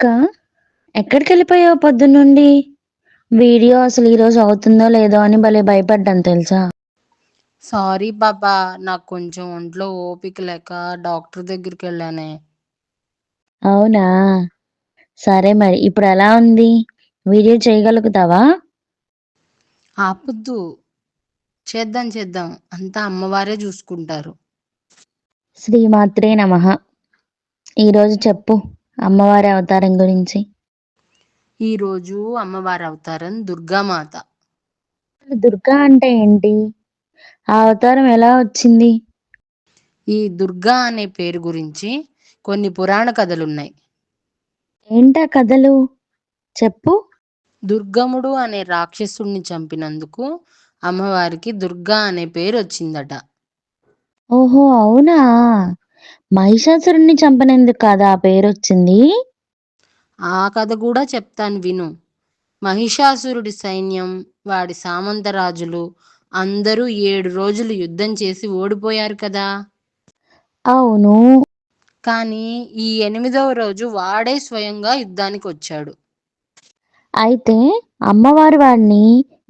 అక్క ఎక్కడికి వెళ్ళిపోయావు పొద్దున్నుండి? వీడియో అసలు ఈ రోజు అవుతుందో లేదో అని భలే భయపడ్డాను తెలుసా? సారీ పాపా నాకు కొంచెం ఒంట్లో ఓపిక లేక డాక్టర్ దగ్గరికి వెళ్ళానే అవునా? సరే మరి ఇప్పుడు ఎలా ఉంది? వీడియో చేయగలుగుతావా? ఆపొద్దు. చేద్దాం చేద్దాం. అంతా అమ్మవారే చూసుకుంటారు. శ్రీమాత్రే నమః. ఈరోజు చెప్పు. అమ్మవారి అవతారం గురించి. ఈరోజు అమ్మవారి అవతారం దుర్గామాత. దుర్గా అంటే ఏంటి? ఆ అవతారం ఎలా వచ్చింది? ఈ దుర్గా అనే పేరు గురించి కొన్ని పురాణ కథలున్నాయి. ఏంటా కథలు? చెప్పు. దుర్గముడు అనే రాక్షసుణ్ణి చంపినందుకు అమ్మవారికి దుర్గా అనే పేరు వచ్చిందట. ఓహో అవునా? మహిషాసురుణ్ణి చంపనందుకు కాదా ఆ పేరు వచ్చింది ఆ కథ కూడా చెప్తాను విను. మహిషాసురుడి సైన్యం వాడి సామంతరాజులు అందరూ ఏడు రోజులు యుద్ధం చేసి ఓడిపోయారు కదా? అవును. కానీ ఈ ఎనిమిదవ రోజు వాడే స్వయంగా యుద్ధానికి వచ్చాడు అయితే అమ్మవారు వాడిని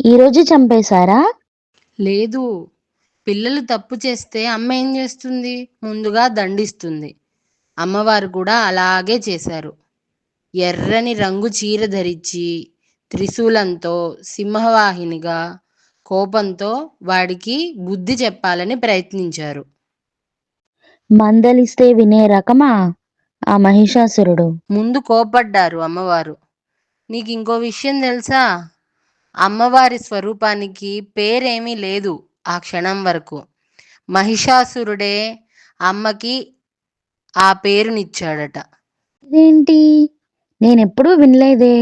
ఈరోజు చంపేశారా? లేదు. పిల్లలు తప్పు చేస్తే అమ్మ ఏం చేస్తుంది? ముందుగా దండిస్తుంది. అమ్మవారు కూడా అలాగే చేశారు. ఎర్రని రంగు చీర ధరించి త్రిశూలంతో సింహవాహినిగా కోపంతో వాడికి బుద్ధి చెప్పాలని ప్రయత్నించారు. మందలిస్తే వినే రకమా? ఆ మహిషాసురుడు. ముందు కోపడ్డారు అమ్మవారు. నీకు ఇంకో విషయం తెలుసా? అమ్మవారి స్వరూపానికి పేరేమీ లేదు. ఆ క్షణం వరకు. మహిషాసురుడే అమ్మకి ఆ పేరునిచ్చాడట. ఇదేంటి? నేనెప్పుడూ వినలేదే.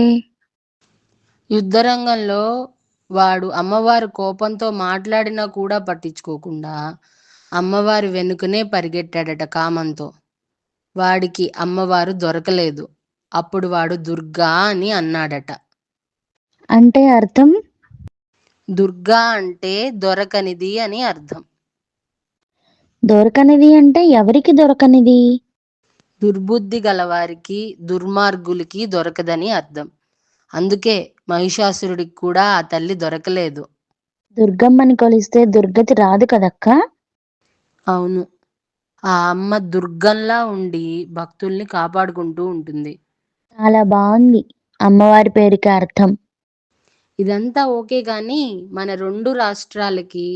యుద్ధరంగంలో వాడు అమ్మవారు కోపంతో మాట్లాడినా కూడా పట్టించుకోకుండా అమ్మవారి వెనుకనే పరిగెట్టాడట కామంతో. వాడికి అమ్మవారు దొరకలేదు. అప్పుడు వాడు దుర్గా అని అన్నాడట. అంటే అర్థం? దుర్గా అంటే దొరకనిది అని అర్థం. దొరకనిది అంటే ఎవరికి దొరకనిది? దుర్బుద్ధి గలవారికి దుర్మార్గులకి దొరకదని అర్థం. అందుకే మహిషాసురుడికి కూడా ఆ తల్లి దొరకలేదు. దుర్గమ్మని కొలిస్తే దుర్గతి రాదు కదక్క? అవును. ఆ అమ్మ దుర్గంలా ఉండి భక్తుల్ని కాపాడుకుంటూ ఉంటుంది. చాలా బాగుంది. అమ్మవారి పేరుకి అర్థం. ఇదంతా ఓకే కానీ మన రెండు రాష్ట్రాలకి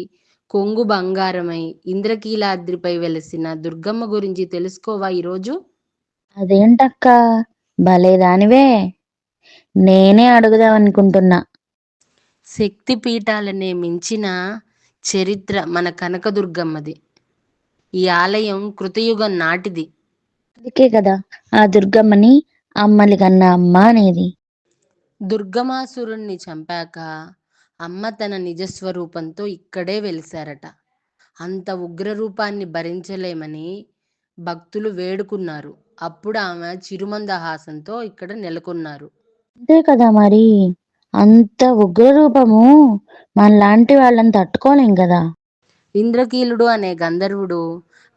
కొంగు బంగారమై ఇంద్రకీలాద్రిపై వెలసిన దుర్గమ్మ గురించి తెలుసుకోవా ఈరోజు? అదేంటక్క? భలేదానివే నేనే అడుగుదాం అనుకుంటున్నా శక్తి పీఠాలనే మించిన చరిత్ర మన కనకదుర్గమ్మది. ఈ ఆలయం కృతయుగం నాటిది. అందుకే కదా ఆ దుర్గమ్మని అమ్మలి కన్నా అమ్మ అనేది. దుర్గమాసురుణ్ణి చంపాక అమ్మ తన నిజస్వరూపంతో ఇక్కడే వెలిశారట. అంత ఉగ్రరూపాన్ని భరించలేమని భక్తులు వేడుకున్నారు. అప్పుడు ఆమె చిరుమందహాసంతో ఇక్కడ నెలకొన్నారు. అంతే కదా మరి. అంత ఉగ్ర రూపము మనలాంటి వాళ్ళని తట్టుకోలేం కదా. ఇంద్రకీలుడు అనే గంధర్వుడు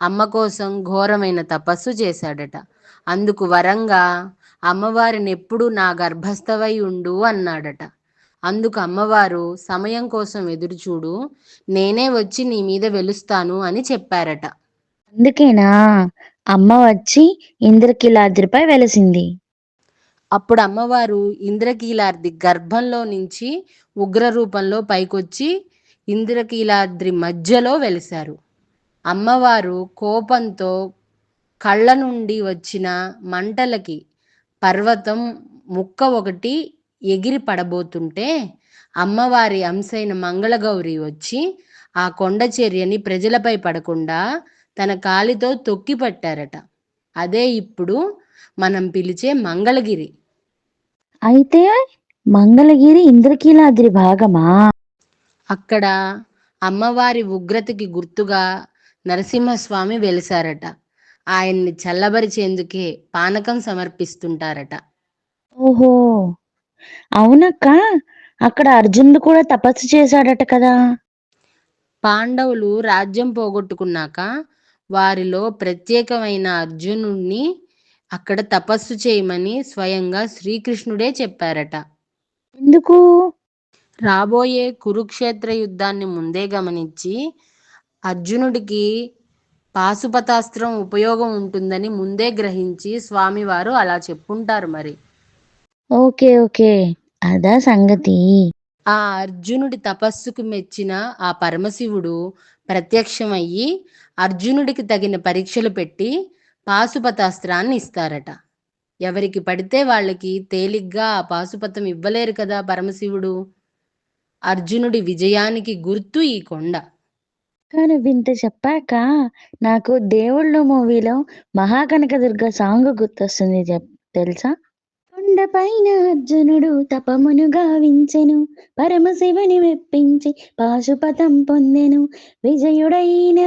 అమ్మ కోసం ఘోరమైన తపస్సు చేశాడట. అందుకు వరంగా అమ్మవారిని ఎప్పుడు నా గర్భస్థవై ఉండు అన్నాడట. అందుకు అమ్మవారు సమయం కోసం ఎదురుచూడు నేనే వచ్చి నీ మీద వెలుస్తాను అని చెప్పారట. అందుకేనా? అమ్మ వచ్చి ఇంద్రకిలాద్రిపై వెలసింది. అప్పుడు అమ్మవారు ఇంద్రకీలాద్రి గర్భంలో నుంచి ఉగ్ర రూపంలో పైకొచ్చి ఇంద్రకీలాద్రి మధ్యలో వెలిశారు. అమ్మవారు కోపంతో కళ్ళ నుండి వచ్చిన మంటలకి పర్వతం ముక్క ఒకటి ఎగిరి పడబోతుంటే అమ్మవారి అంశైన మంగళగౌరి వచ్చి ఆ కొండ చర్యని ప్రజలపై పడకుండా తన కాలితో తొక్కి పట్టారట. అదే ఇప్పుడు మనం పిలిచే మంగళగిరి. అయితే మంగళగిరి ఇంద్రకీలాద్రి భాగమా? అక్కడ అమ్మవారి ఉగ్రతకి గుర్తుగా నరసింహస్వామి వెలిసారట. ఆయన్ని చల్లబరిచేందుకే పానకం సమర్పిస్తుంటారట. ఓహో! అవునక్క! అక్కడ అర్జునుడు కూడా తపస్సు చేశాడట కదా! పాండవులు రాజ్యం పోగొట్టుకున్నాక వారిలో ప్రత్యేకమైన అర్జునుడిని అక్కడ తపస్సు చేయమని స్వయంగా శ్రీకృష్ణుడే చెప్పారట. ఎందుకు? రాబోయే కురుక్షేత్ర యుద్ధాన్ని ముందే గమనించి అర్జునుడికి పాశుపతాస్త్రం ఉపయోగం ఉంటుందని ముందే గ్రహించి స్వామివారు అలా చెప్పుంటారు మరి. Okay okay. అదా సంగతి. ఆ అర్జునుడి తపస్సుకు మెచ్చిన ఆ పరమశివుడు ప్రత్యక్షమయ్యి అర్జునుడికి తగిన పరీక్షలు పెట్టి పాశుపతాస్త్రాన్ని ఇస్తారట. ఎవరికి పడితే వాళ్ళకి తేలిగ్గా ఆ పాశుపతం ఇవ్వలేరు కదా పరమశివుడు. అర్జునుడి విజయానికి గుర్తు ఈ కొండ. కానీ వింత చెప్పాక నాకు దేవుళ్ళు మూవీలో మహాకనకదుర్గ సాంగ్ గుర్తొస్తుంది చెప్ తెలుసా? కొండపైన అర్జునుడు తపమును గావించెను పరమశివుని మెప్పించి పాశుపతం పొందెను. విజయుడైన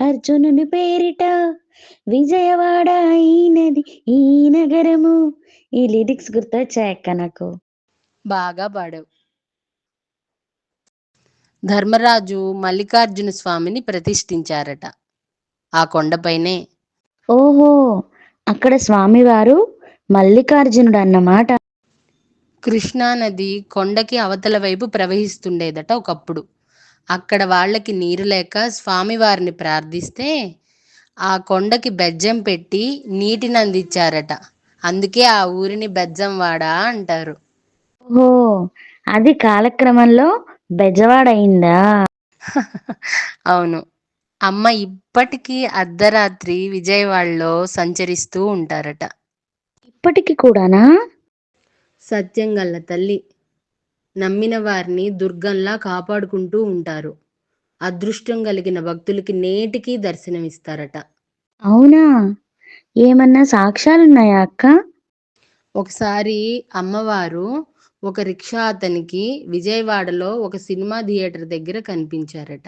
అర్జునుని పేరిట విజయవాడ అయినది ఈ నగరము. ఈ లిరిక్స్ గుర్తొచ్చాయక్క నాకు. బాగా పాడవు. ధర్మరాజు మల్లికార్జున స్వామిని ప్రతిష్ఠించారట. ఆ కొండపైనే ఓహో అక్కడ స్వామివారు మల్లికార్జునుడు అన్నమాట కృష్ణానది కొండకి అవతల వైపు ప్రవహిస్తుండేదట ఒకప్పుడు. అక్కడ వాళ్ళకి నీరు లేక స్వామివారిని ప్రార్థిస్తే ఆ కొండకి బెజ్జం పెట్టి నీటిని అందించారట. అందుకే ఆ ఊరిని బెజ్జంవాడ అంటారు. ఓహో అది కాలక్రమంలో బెజవాడ అయిందా అవును. అమ్మ ఇప్పటికీ అర్ధరాత్రి విజయవాడలో సంచరిస్తూ ఉంటారట. ఇప్పటికి కూడానా? సత్యం గల్ల తల్లి. నమ్మిన వారిని దుర్గంలా కాపాడుకుంటూ ఉంటారు. అదృష్టం కలిగిన భక్తులకి నేటికి దర్శనమిస్తారట. అవునా? ఏమన్నా సాక్ష్యాలున్నాయా అక్క? ఒకసారి అమ్మవారు ఒక రిక్షా అతనికి విజయవాడలో ఒక సినిమా థియేటర్ దగ్గర కనిపించారట.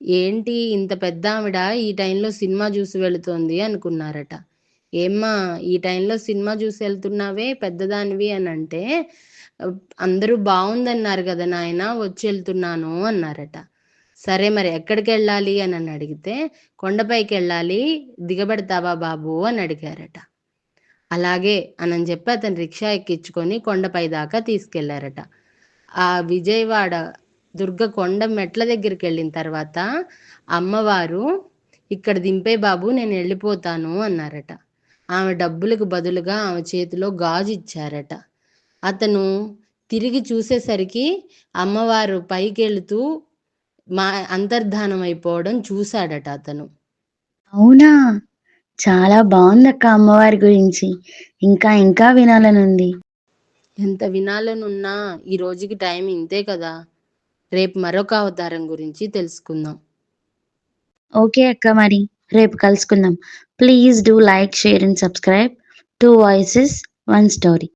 ఏంటి ఇంత పెద్ద ఆవిడ ఈ టైంలో సినిమా చూసి వెళుతోంది అనుకున్నారట. ఏమ్మా ఈ టైంలో సినిమా చూసి వెళ్తున్నావే పెద్దదానివి అని అంటే అందరూ బాగుందన్నారు కదా నాయన వచ్చి వెళ్తున్నాను అన్నారట. సరే మరి ఎక్కడికి వెళ్ళాలి అని అని అడిగితే కొండపైకి వెళ్ళాలి దిగబెడతావా బాబు అని అడిగారట. అలాగే అని చెప్పి అతను రిక్షా ఎక్కించుకొని కొండపై దాకా తీసుకెళ్ళారట. ఆ విజయవాడ దుర్గ కొండ మెట్ల దగ్గరికి వెళ్ళిన తర్వాత అమ్మవారు ఇక్కడ దింపే బాబు నేను వెళ్ళిపోతాను అన్నారట. ఆమె డబ్బులకు బదులుగా ఆమె చేతిలో గాజు ఇచ్చారట. అతను తిరిగి చూసేసరికి అమ్మవారు పైకి వెళుతూ మా అంతర్ధానం అయిపోవడం చూశాడట అతను. అవునా? చాలా బాగుంది అక్క అమ్మవారి గురించి. ఇంకా ఇంకా వినాలనుంది. ఎంత వినాలనున్నా ఈ రోజుకి టైం ఇంతే కదా. రేపు మరొక అవతారం గురించి తెలుసుకుందాం. ఓకే అక్క మరి రేపు కలుసుకుందాం. Please do like share and subscribe two voices one story.